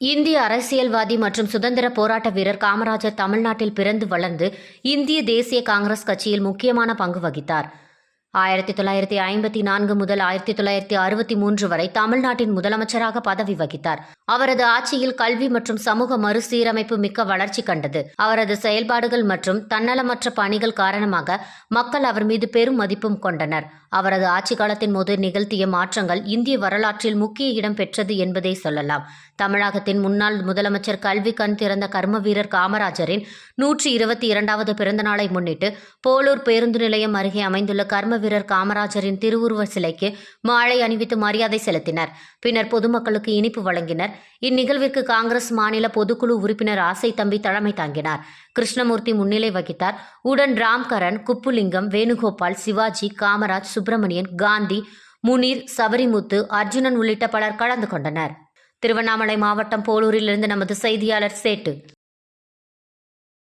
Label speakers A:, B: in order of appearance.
A: இந்திய அரசியல்வாதி மற்றும் சுதந்திர போராட்ட வீரர் காமராஜர் தமிழ்நாட்டில் பிறந்து வளர்ந்து இந்திய தேசிய காங்கிரஸ் கட்சியில் முக்கியமான பங்கு வகித்தார். ஆயிரத்தி தொள்ளாயிரத்தி ஐம்பத்தி நான்கு முதல் ஆயிரத்தி தொள்ளாயிரத்தி அறுபத்தி மூன்று வரை தமிழ்நாட்டின் முதலமைச்சராக பதவி வகித்தார். அவரது ஆட்சியில் கல்வி மற்றும் சமூக மறுசீரமைப்பு மிக்க வளர்ச்சி கண்டது. அவரது செயல்பாடுகள் மற்றும் தன்னலமற்ற பணிகள் காரணமாக மக்கள் அவர் மீது பெரும் மதிப்பும் கொண்டனர். அவரது ஆட்சி காலத்தின் போது நிகழ்த்திய மாற்றங்கள் இந்திய வரலாற்றில் முக்கிய இடம் பெற்றது என்பதை சொல்லலாம். தமிழகத்தின் முன்னாள் முதலமைச்சர் கல்வி கண் திறந்த கர்ம வீரர் காமராஜரின் நூற்றி இருபத்தி இரண்டாவது பிறந்த நாளை முன்னிட்டு போலூர் பேருந்து நிலையம் அருகே அமைந்துள்ள கர்ம வீரர் காமராஜரின் திருவுருவ சிலைக்கு மாலை அணிவித்து மரியாதை செலுத்தினர். பின்னர் பொதுமக்களுக்கு இனிப்பு வழங்கினர். இந்நிகழ்விற்கு காங்கிரஸ் மாநில பொதுக்குழு உறுப்பினர் ஆசை தம்பி தலைமை தாங்கினார். கிருஷ்ணமூர்த்தி முன்னிலை வகித்தார். உடன் ராம்கரன் குப்புலிங்கம் வேணுகோபால் சிவாஜி காமராஜ் சுப்பிரமணியன் காந்தி முனீர் சபரிமுத்து அர்ஜுனன் உள்ளிட்ட பலர் கலந்து கொண்டனர். திருவண்ணாமலை மாவட்டம் போலூரிலிருந்து நமது செய்தியாளர் சேட்டு.